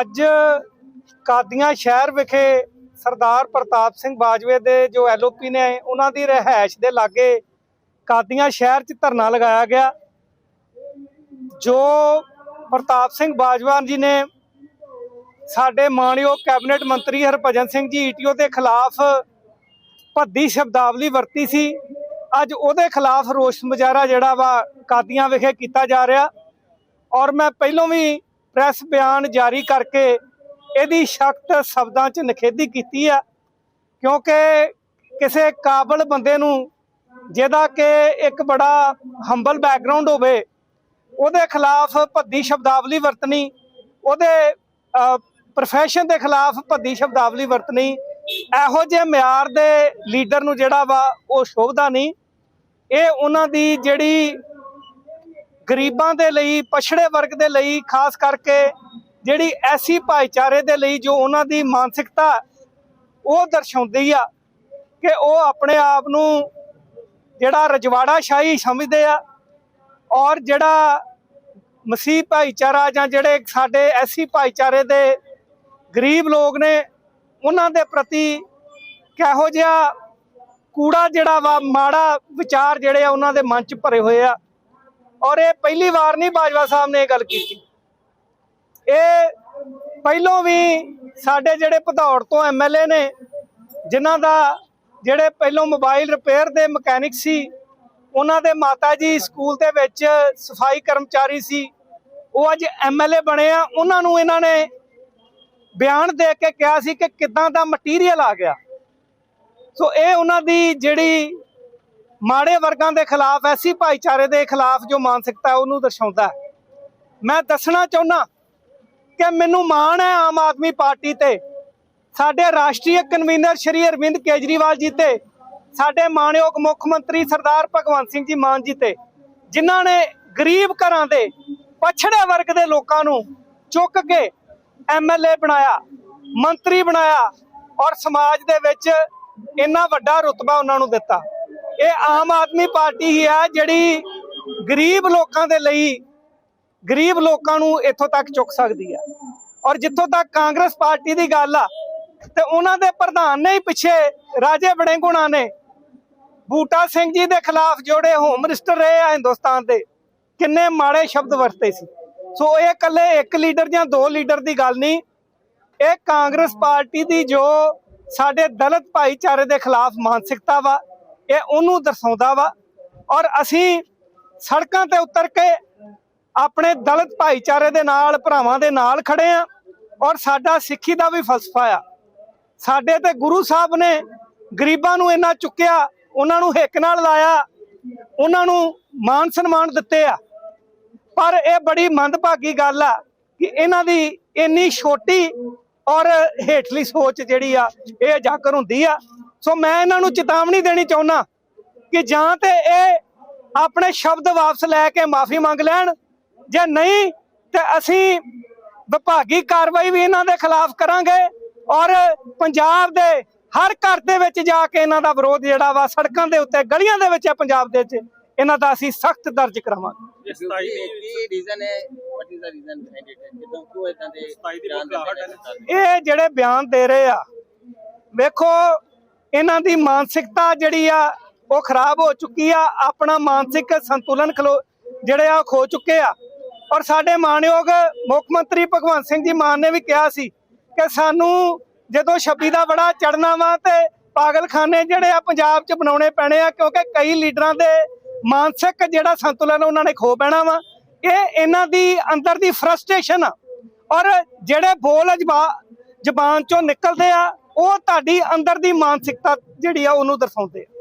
ਅੱਜ ਕਾਦੀਆਂ ਸ਼ਹਿਰ ਵਿਖੇ ਸਰਦਾਰ ਪ੍ਰਤਾਪ ਸਿੰਘ ਬਾਜਵੇ ਦੇ ਜੋ ਐਲਓਪੀ ਨੇ ਉਹਨਾਂ ਦੀ ਰਹਿائش ਦੇ ਲਾਗੇ ਕਾਦੀਆਂ ਸ਼ਹਿਰ 'ਚ ਧਰਨਾ ਲਗਾਇਆ ਗਿਆ, ਜੋ ਪ੍ਰਤਾਪ ਸਿੰਘ ਬਾਜਵਾਨ ਜੀ ਨੇ ਸਾਡੇ ਮਾਨਯੋਗ ਕੈਬਨਿਟ ਮੰਤਰੀ ਹਰਭਜਨ ਸਿੰਘ ਜੀ ਈਟੀਓ ਦੇ ਖਿਲਾਫ ਭੱਦੀ ਸ਼ਬਦਾਵਲੀ ਵਰਤੀ ਸੀ। ਅੱਜ ਉਹਦੇ ਖਿਲਾਫ ਰੋਸ਼ ਮੁਜ਼ਾਹਰਾ ਜਿਹੜਾ ਵਾ ਕਾਦੀਆਂ ਵਿਖੇ ਕੀਤਾ ਜਾ ਰਿਹਾ ਔਰ ਮੈਂ ਪਹਿਲਾਂ ਵੀ ਪ੍ਰੈਸ ਬਿਆਨ ਜਾਰੀ ਕਰਕੇ ਇਹਦੀ ਸਖਤ ਸ਼ਬਦਾਂ 'ਚ ਨਿਖੇਧੀ ਕੀਤੀ ਆ, ਕਿਉਂਕਿ ਕਿਸੇ ਕਾਬਲ ਬੰਦੇ ਨੂੰ ਜਿਹਦਾ ਕਿ ਇੱਕ ਬੜਾ ਹੰਬਲ ਬੈਕਗ੍ਰਾਉਂਡ ਹੋਵੇ, ਉਹਦੇ ਖਿਲਾਫ ਭੱਦੀ ਸ਼ਬਦਾਵਲੀ ਵਰਤਣੀ, ਉਹਦੇ ਪ੍ਰੋਫੈਸ਼ਨ ਦੇ ਖਿਲਾਫ ਭੱਦੀ ਸ਼ਬਦਾਵਲੀ ਵਰਤਣੀ, ਇਹੋ ਜਿਹੇ ਮਿਆਰ ਦੇ ਲੀਡਰ ਨੂੰ ਜਿਹੜਾ ਵਾ ਉਹ ਸ਼ੋਭਦਾ ਨਹੀਂ। ਇਹ ਉਹਨਾਂ ਦੀ ਜਿਹੜੀ ਗਰੀਬਾਂ ਦੇ ਲਈ, ਪਛੜੇ ਵਰਗ ਦੇ ਲਈ, ਖਾਸ ਕਰਕੇ ਜਿਹੜੀ ਐਸੀ ਭਾਈਚਾਰੇ ਦੇ ਲਈ ਜੋ ਉਹਨਾਂ ਦੀ ਮਾਨਸਿਕਤਾ ਉਹ ਦਰਸਾਉਂਦੀ ਆ ਕਿ ਉਹ ਆਪਣੇ ਆਪ ਨੂੰ ਜਿਹੜਾ ਰਜਵਾੜਾ ਸ਼ਾਹੀ ਸਮਝਦੇ ਆ ਔਰ ਜਿਹੜਾ ਮਸੀਹ ਭਾਈਚਾਰਾ ਜਾਂ ਜਿਹੜੇ ਸਾਡੇ ਐਸੀ ਭਾਈਚਾਰੇ ਦੇ ਗਰੀਬ ਲੋਕ ਨੇ, ਉਹਨਾਂ ਦੇ ਪ੍ਰਤੀ ਕਿਹੋ ਜਿਹਾ ਕੂੜਾ ਜਿਹੜਾ ਵਾ, ਮਾੜਾ ਵਿਚਾਰ ਜਿਹੜੇ ਆ ਉਹਨਾਂ ਦੇ ਮਨ 'ਚ ਭਰੇ ਹੋਏ ਆ। ਔਰ ਇਹ ਪਹਿਲੀ ਵਾਰ ਨਹੀਂ ਬਾਜਵਾ ਸਾਹਿਬ ਨੇ ਇਹ ਗੱਲ ਕੀਤੀ। ਇਹ ਪਹਿਲੋਂ ਵੀ ਸਾਡੇ ਜਿਹੜੇ ਭਦੌੜ ਤੋਂ ਐਮਐਲਏ ਨੇ, ਜਿਨ੍ਹਾਂ ਦਾ ਜਿਹੜੇ ਪਹਿਲੋਂ ਮੋਬਾਈਲ ਰਿਪੇਅਰ ਦੇ ਮਕੈਨਿਕ ਸੀ, ਉਹਨਾਂ ਦੇ ਮਾਤਾ ਜੀ ਸਕੂਲ ਦੇ ਵਿੱਚ ਸਫ਼ਾਈ ਕਰਮਚਾਰੀ ਸੀ, ਉਹ ਅੱਜ ਐਮਐਲਏ ਬਣੇ ਆ। ਉਹਨਾਂ ਨੂੰ ਇਹਨਾਂ ਨੇ ਬਿਆਨ ਦੇ ਕੇ ਕਿਹਾ ਸੀ ਕਿ ਕਿੱਦਾਂ ਦਾ ਮਟੀਰੀਅਲ ਆ ਗਿਆ। ਸੋ ਇਹ ਉਹਨਾਂ ਦੀ ਜਿਹੜੀ ਮਾੜੇ ਵਰਗਾਂ ਦੇ ਖਿਲਾਫ, ਐਸੀ ਭਾਈਚਾਰੇ ਦੇ ਖਿਲਾਫ ਜੋ ਮਾਨਸਿਕਤਾ ਉਹਨੂੰ ਦਰਸਾਉਂਦਾ ਮੈਂ ਦੱਸਣਾ ਚਾਹੁੰਦਾ ਕਿ ਮੈਨੂੰ ਮਾਣ ਹੈ ਆਮ ਆਦਮੀ ਪਾਰਟੀ ਤੇ। ਸਾਡੇ ਰਾਸ਼ਟਰੀ ਕਨਵੀਨਰ ਸ਼੍ਰੀ ਅਰਵਿੰਦ ਕੇਜਰੀਵਾਲ ਜੀ ਤੇ, ਸਾਡੇ ਮਾਣਯੋਗ ਮੁੱਖ ਮੰਤਰੀ ਸਰਦਾਰ ਭਗਵੰਤ ਸਿੰਘ ਜੀ ਮਾਨ ਜੀ ਤੇ, ਜਿਨ੍ਹਾਂ ਨੇ ਗਰੀਬ ਘਰਾਂ ਦੇ, ਪਛੜੇ ਵਰਗ ਦੇ ਲੋਕਾਂ ਨੂੰ ਚੁੱਕ ਕੇ ਐਮਐਲਏ ਬਣਾਇਆ, ਮੰਤਰੀ ਬਣਾਇਆ ਔਰ ਸਮਾਜ ਦੇ ਵਿੱਚ ਇੰਨਾ ਵੱਡਾ ਰੁਤਬਾ ਉਹਨਾਂ ਨੂੰ ਦਿੱਤਾ। ਇਹ ਆਮ ਆਦਮੀ ਪਾਰਟੀ ਹੀ ਆ ਜਿਹੜੀ ਗਰੀਬ ਲੋਕਾਂ ਦੇ ਲਈ, ਗਰੀਬ ਲੋਕਾਂ ਨੂੰ ਇੱਥੋਂ ਤੱਕ ਚੁੱਕ ਸਕਦੀ ਆ। ਔਰ ਜਿੱਥੋਂ ਤੱਕ ਕਾਂਗਰਸ ਪਾਰਟੀ ਦੀ ਗੱਲ ਆ, ਤੇ ਉਹਨਾਂ ਦੇ ਪ੍ਰਧਾਨ ਨੇ ਹੀ ਪਿੱਛੇ ਰਾਜੇ ਬੜੇਂਗੁਣਾ ਨੇ ਬੂਟਾ ਸਿੰਘ ਜੀ ਦੇ ਖਿਲਾਫ ਜੋੜੇ ਹੋਮ ਮਿਨਿਸਟਰ ਰਹੇ ਆ ਹਿੰਦੁਸਤਾਨ ਦੇ, ਕਿੰਨੇ ਮਾੜੇ ਸ਼ਬਦ ਵਰਤੇ ਸੀ। ਸੋ ਇਹ ਇਕੱਲੇ ਇੱਕ ਲੀਡਰ ਜਾਂ ਦੋ ਲੀਡਰ ਦੀ ਗੱਲ ਨਹੀਂ, ਇਹ ਕਾਂਗਰਸ ਪਾਰਟੀ ਦੀ ਜੋ ਸਾਡੇ ਦਲਿਤ ਭਾਈਚਾਰੇ ਦੇ ਖਿਲਾਫ ਮਾਨਸਿਕਤਾ ਵਾ ਇਹ ਉਹਨੂੰ ਦਰਸਾਉਂਦਾ ਵਾ ਔਰ ਅਸੀਂ ਸੜਕਾਂ ਤੇ ਉਤਰ ਕੇ ਆਪਣੇ ਦਲਿਤ ਭਾਈਚਾਰੇ ਦੇ ਨਾਲ, ਭਰਾਵਾਂ ਦੇ ਨਾਲ ਖੜੇ ਆ ਔਰ ਸਾਡਾ ਸਿੱਖੀ ਦਾ ਵੀ ਫਲਸਫਾ ਆ। ਸਾਡੇ ਤੇ ਗੁਰੂ ਸਾਹਿਬ ਨੇ ਗਰੀਬਾਂ ਨੂੰ ਇੰਨਾ ਚੁੱਕਿਆ, ਉਹਨਾਂ ਨੂੰ ਹਿੱਕ ਨਾਲ ਲਾਇਆ, ਉਹਨਾਂ ਨੂੰ ਮਾਨ ਸਨਮਾਨ ਦਿੱਤੇ ਆ। ਪਰ ਇਹ ਬੜੀ ਮੰਦਭਾਗੀ ਗੱਲ ਆ ਕਿ ਇਹਨਾਂ ਦੀ ਇੰਨੀ ਛੋਟੀ ਔਰ ਹੇਠਲੀ ਸੋਚ ਜਿਹੜੀ ਆ, ਇਹ ਜਾਕਰ ਹੁੰਦੀ ਆ। ਸੋ ਮੈਂ ਇਹਨਾਂ ਨੂੰ ਚੇਤਾਵਨੀ ਦੇਣੀ ਚਾਹੁੰਦਾ ਕਿ ਜਾਂ ਤੇ ਇਹ ਆਪਣੇ ਸ਼ਬਦ ਵਾਪਸ ਲੈ ਕੇ ਮਾਫੀ ਮੰਗ ਲੈਣ ਜੇ ਨਹੀਂ ਤੇ ਅਸੀਂ ਵਿਭਾਗੀ ਕਾਰਵਾਈ ਵੀ ਇਹਨਾਂ ਦੇ ਖਿਲਾਫ ਕਰਾਂਗੇ ਔਰ ਪੰਜਾਬ ਦੇ ਹਰ ਘਰ ਦੇ ਵਿੱਚ ਜਾ ਕੇ ਇਹਨਾਂ ਦਾ ਵਿਰੋਧ ਜਿਹੜਾ ਵਾ ਸੜਕਾਂ ਦੇ ਉੱਤੇ ਗਲੀਆਂ ਦੇ ਵਿੱਚ ਹੈ ਪੰਜਾਬ ਦੇ ਵਿੱਚ ਇਹਨਾਂ ਦਾ ਅਸੀਂ ਸਖਤ ਦਰਜ ਕਰਾਵਾਂਗੇ ਇਹ ਜਿਹੜੇ ਬਿਆਨ ਦੇ ਰਹੇ ਆ ਵੇਖੋ ਇਹਨਾਂ ਦੀ ਮਾਨਸਿਕਤਾ ਜਿਹੜੀ ਆ, ਉਹ ਖਰਾਬ ਹੋ ਚੁੱਕੀ ਆ। ਆਪਣਾ ਮਾਨਸਿਕ ਸੰਤੁਲਨ ਖਲੋ, ਜਿਹੜੇ ਆ, ਉਹ ਖੋ ਚੁੱਕੇ ਆ। ਔਰ ਸਾਡੇ ਮਾਨਯੋਗ ਮੁੱਖ ਮੰਤਰੀ ਭਗਵੰਤ ਸਿੰਘ ਜੀ ਮਾਨ ਨੇ ਵੀ ਕਿਹਾ ਸੀ ਕਿ ਸਾਨੂੰ ਜਦੋਂ 26 ਦਾ ਬੜਾ ਚੜਨਾ ਵਾ ਤੇ ਪਾਗਲਖਾਨੇ ਜਿਹੜੇ ਆ ਪੰਜਾਬ 'ਚ ਬਣਾਉਣੇ ਪੈਣੇ ਆ, ਕਿਉਂਕਿ ਕਈ ਲੀਡਰਾਂ ਦੇ ਮਾਨਸਿਕ ਜਿਹੜਾ ਸੰਤੁਲਨ ਉਹਨਾਂ ਨੇ ਖੋ ਪੈਣਾ ਵਾ। ਇਹ ਇਹਨਾਂ ਦੀ ਅੰਦਰ ਦੀ ਫਰਸਟ੍ਰੇਸ਼ਨ ਆ। ਔਰ ਜਿਹੜੇ ਬੋਲ ਜ਼ਬਾਨ ਚੋਂ ਨਿਕਲਦੇ ਆ ਉਹ ਤੁਹਾਡੀ ਅੰਦਰ ਦੀ ਮਾਨਸਿਕਤਾ ਜਿਹੜੀ ਆ ਉਹਨੂੰ ਦਰਸਾਉਂਦੇ ਆ।